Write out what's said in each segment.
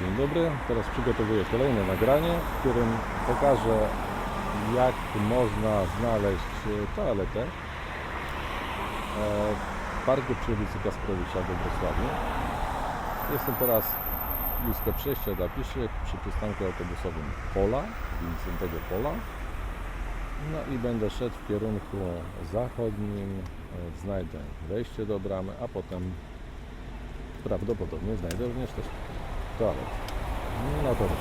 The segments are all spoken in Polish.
Dzień dobry, teraz przygotowuję kolejne nagranie, w którym pokażę jak można znaleźć toaletę e, w parku przy ulicy Kasprowicza we Wrocławiu. Jestem teraz blisko przejścia dla pieszych przy przystanku autobusowym Pola, Wincentego Pola. No i będę szedł w kierunku zachodnim, e, znajdę wejście do bramy, a potem prawdopodobnie znajdę również też toaletę. No ruszamy.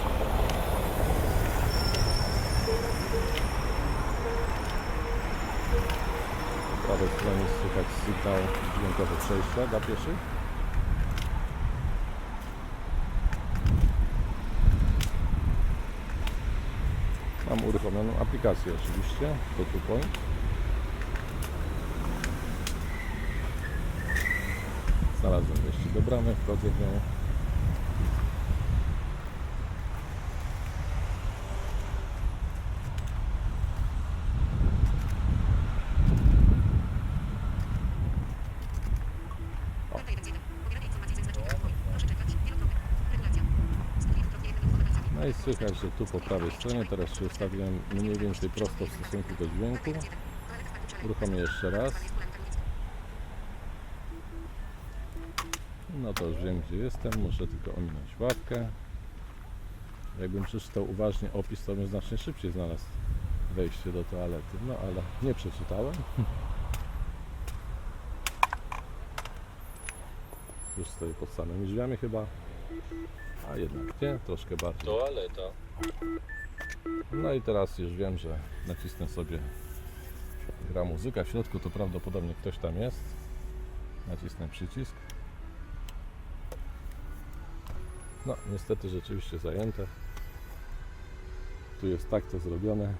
Po prawej stronie słychać sygnał dźwiękowy przejścia dla pieszych. Mam uruchomioną aplikację oczywiście, to tu point. Znalazłem wejście do bramy, wchodzę w nią. No i słychać, że tu po prawej stronie teraz się ustawiłem mniej więcej prosto w stosunku do dźwięku. Uruchomię jeszcze raz. No to już wiem gdzie jestem, muszę tylko ominąć ławkę. Jakbym przeczytał uważnie opis, to bym znacznie szybciej znalazł wejście do toalety. No ale nie przeczytałem. Już stoję pod samymi drzwiami chyba. A jednak nie, troszkę bardziej. Toaleta. No i teraz już wiem, że nacisnę sobie gra muzyka. W środku to prawdopodobnie ktoś tam jest. Nacisnę przycisk. No, niestety rzeczywiście zajęte. Tu jest tak to zrobione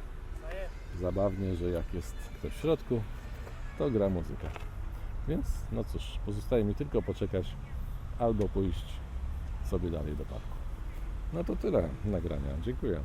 zabawnie, że jak jest ktoś w środku, to gra muzyka. Więc, no cóż, pozostaje mi tylko poczekać albo pójść sobie dalej do parku. No to tyle nagrania. Dziękuję.